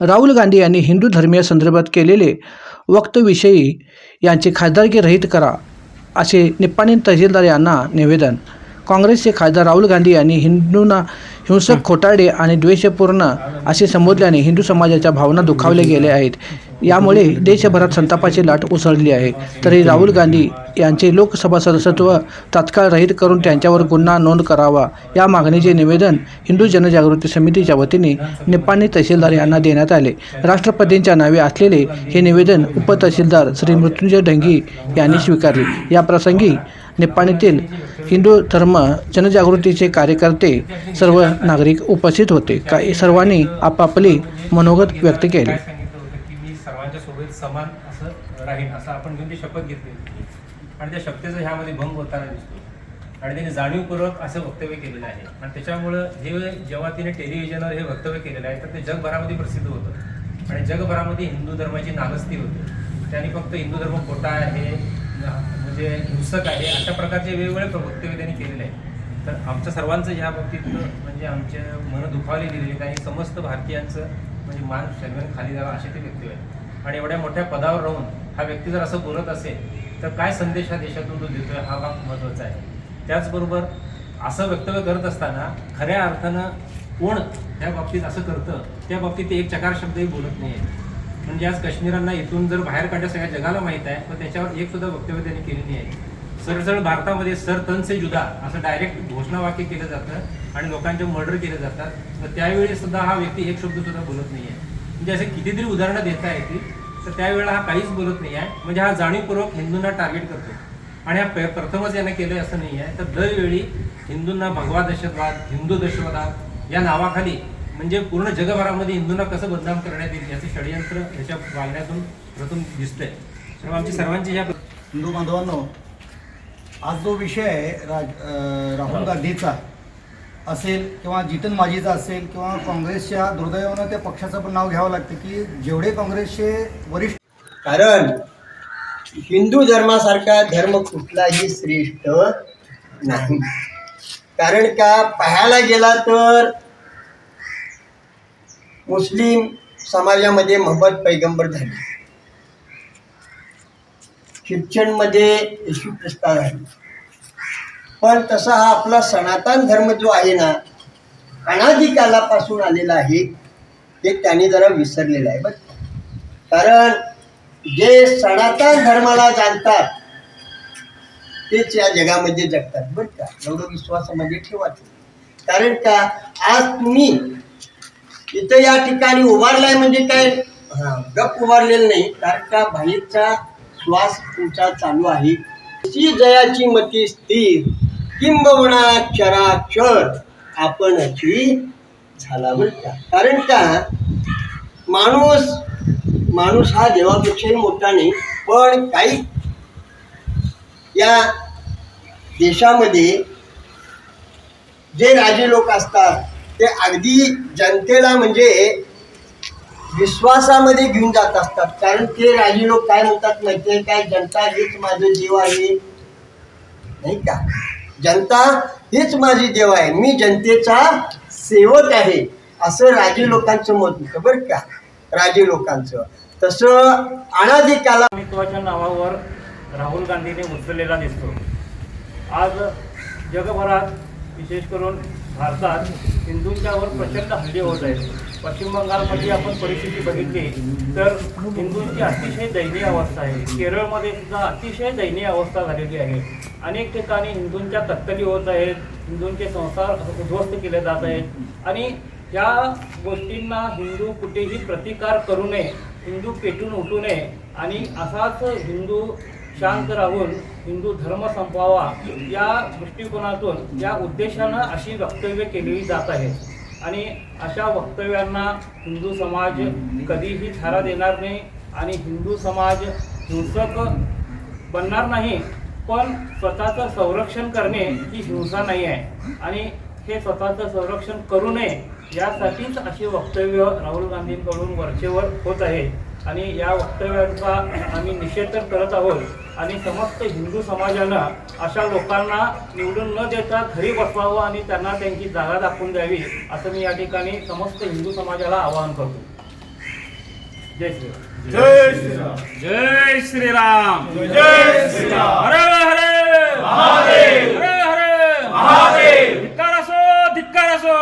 राहुल गांधी यांनी हिंदू धर्मीय संदर्भात केलेले वक्तव्यविषयी यांचे खासदारकी रहित करा असे निप्पाणी तहसीलदार यांना निवेदन. काँग्रेसचे खासदार राहुल गांधी यांनी हिंदूंना हिंसक खोटारडे आणि द्वेषपूर्ण असे संबोधल्याने हिंदू समाजाच्या भावना दुखावल्या गेल्या आहेत. यामुळे देशभरात संतापाची लाट उसळली आहे. तरी राहुल गांधी यांचे लोकसभा सदस्यत्व तात्काळ रहित करून त्यांच्यावर गुन्हा नोंद करावा. या मागणीचे निवेदन हिंदू जनजागृती समितीच्या वतीने निपाणी तहसीलदार यांना देण्यात आले. राष्ट्रपतींच्या नावे असलेले हे निवेदन उपतहसीलदार श्री मृत्युंजय ढंगी यांनी स्वीकारले. या प्रसंगी निप्पाणीतील हिंदू धर्म जनजागृतीचे कार्यकर्ते सर्व नागरिक उपस्थित होते. काही सर्वांनी आपापली मनोगत व्यक्त केले काय सांगितलं होतं की मी सर्वांच्या समान असं राहीन असं आपण घेऊन ती शपथ घेतली आणि त्या शपथेचा ह्यामध्ये भंग होताना दिसतो. आणि त्याने जाणीवपूर्वक असं वक्तव्य केलेलं आहे. आणि त्याच्यामुळं हे जेव्हा तिने टेलिव्हिजनवर हे वक्तव्य केलेलं आहे तर ते जगभरामध्ये प्रसिद्ध होतं. आणि जगभरामध्ये हिंदू धर्माची नागस्ती होती. त्यांनी फक्त हिंदू धर्म खोटा आहे म्हणजे हिंसक आहे अशा प्रकारचे वेगवेगळे वक्तव्य त्यांनी केलेले आहे तर आमच्या सर्वांचं ह्या बाबतीत म्हणजे आमचे मन दुखावले गेलेले आणि समस्त भारतीयांचं म्हणजे मान शर्मेन खाली जावा असे ते व्यक्ती आहे. आणि एवढ्या मोठ्या पदावर राहून हा व्यक्ती जर असं बोलत असेल तर काय संदेश हा देशातून तो देतोय? हा भाग महत्त्वाचा आहे. त्याचबरोबर असं वक्तव्य करत असताना खऱ्या अर्थानं कोण त्या बाबतीत असं करतं त्या बाबतीत ते एक चकार शब्दही बोलत नाही आहे म्हणजे आज काश्मीरांना इथून जर बाहेर काढलं सगळ्या जगाला माहीत आहे पण त्याच्यावर एक सुद्धा वक्तव्य त्यांनी केलेली आहे. सरसळ भारतामध्ये सर तन से जुदा असं डायरेक्ट घोषणावाक्य केलं जातं आणि लोकांचे मर्डर केले जातात. तर त्यावेळी सुद्धा हा व्यक्ती एक शब्द सुद्धा बोलत नाही आहे म्हणजे असे कितीतरी उदाहरणं देता येतील तर त्यावेळेला हा काहीच बोलत नाही आहे. म्हणजे हा जाणीवपूर्वक हिंदूंना टार्गेट करतो आणि हा प- प्रथमच यानं केलं असं नाही आहे. तर दरवेळी हिंदूंना भगवा दहशतवाद हिंदू दहशतवाद या नावाखाली म्हणजे पूर्ण जगभरामध्ये हिंदूंना कसं बदनाम करण्यात येईल याचं षडयंत्र याच्या वागण्यातून प्रथम दिसतंय. त्यामुळे आमची सर्वांची ह्या हिंदू बांधवांनो आज जो विषय आहे राज राहुल गांधीचा असेल किंवा जितन माझीचा असेल किंवा काँग्रेसच्या दुर्दैवानं त्या पक्षाचं पण नाव घ्यावं लागतं की जेवढे काँग्रेसचे वरिष्ठ कारण हिंदू धर्मासारखा धर्म कुठलाही श्रेष्ठ नाही. कारण का पाहायला गेला तर मुस्लिम समाजामध्ये मोहम्मद पैगंबर झाले. ख्रिश्चनमध्ये येशू ख्रिस्ता झाले पण तसा हा आपला सनातन धर्म जो आहे ना अनादिकालापासून आलेला आहे ते त्यांनी जरा विसरलेलं आहे. बरं. कारण जे सनातन धर्माला जाणतात तेच या जगामध्ये जगतात. बरं का? एवढं विश्वासामध्ये ठेवा कारण का? आज तुम्ही इथं या ठिकाणी उभारलाय म्हणजे काय? गप उभारलेलं नाही. कारण का? बाहेरचा श्वास तुमचा चालू आहे. ती जयाची मती स्थिर. किंबवणा चराचर आपणची झाला म्हणता. कारण का? माणूस माणूस हा देवापेक्षाही मोठा नाही पण काही या देशामध्ये जे राजे लोक असतात ते अगदी जनतेला म्हणजे विश्वासामध्ये घेऊन जात असतात. कारण ते राजे लोक काय म्हणतात माहिती आहे काय जनता हेच माझं जीव आहे. नाही का? जनता हेच माझी देव आहे. मी जनतेचा सेवक आहे. असं राजे लोकांचं मत होतं बरं का? राजे लोकांचं. तसं अनाधिकाला स्वामित्वाच्या नावावर राहुल गांधीने उचललेला दिसतो. आज जगभरात विशेष करून भारतात हिंदूंच्यावर प्रचंड हल्ले होत आहेत. पश्चिम बंगालमध्ये आपण परिस्थिती बघितली तर हिंदूंची अतिशय दयनीय अवस्था आहे. केरळमध्ये सुद्धा अतिशय दयनीय अवस्था झालेली आहे. अनेक ठिकाणी हिंदूंच्या कत्तली होत आहेत हिंदूंचे संसार उद्ध्वस्त केले जात आहेत. आणि या गोष्टींना हिंदू कुठेही प्रतिकार करू नये हिंदू पेटून उठू नये. आणि असाच हिंदू शांत राहून हिंदू धर्म संपवावा या दृष्टिकोनातून या उद्देशानं अशी वक्तव्य केलेली जात आहेत आणि अशा वक्तव्यांना हिंदू समाज कधीही थारा देणार नाही आणि हिंदू समाज हिंसक बनणार नाही पण स्वतःचं संरक्षण करणे ही हिंसा नाही आहे. आणि हे स्वतःचं संरक्षण करू नये यासाठीच अशी वक्तव्य राहुल गांधींकडून वरचेवर होत आहे. आणि या वक्तव्यांचा आम्ही निषेध तर करत आहोत. आणि समस्त हिंदू समाजानं अशा लोकांना निवडून न देता घरी बसवावं आणि त्यांना त्यांची जागा दाखवून द्यावी असं मी या ठिकाणी समस्त हिंदू समाजाला आवाहन करतो. जय श्रीराम जय श्रीराम जय श्रीराम हर हर. महादेव. हर हर. महादेव. धिक्कार असो धिक्कार असो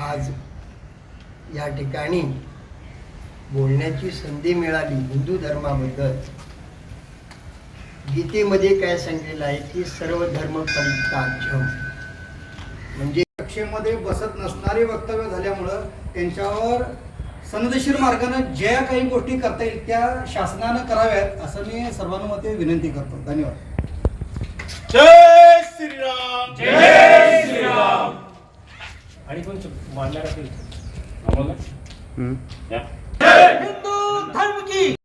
आज या ठिकाणी बोलण्याची संधी मिळाली हिंदू धर्माबद्दल. गीतेमध्ये काय सांगितलेलं आहे की सर्व धर्म परित्याज्यम म्हणजे कक्षेमध्ये बसत नसणारे वक्तव्य झाल्यामुळं त्यांच्यावर सनदशीर मार्गानं ज्या काही गोष्टी करता येईल त्या शासनानं कराव्यात असं मी सर्वांमध्ये विनंती करतो. धन्यवाद. जय श्रीराम जय श्रीराम आणि पण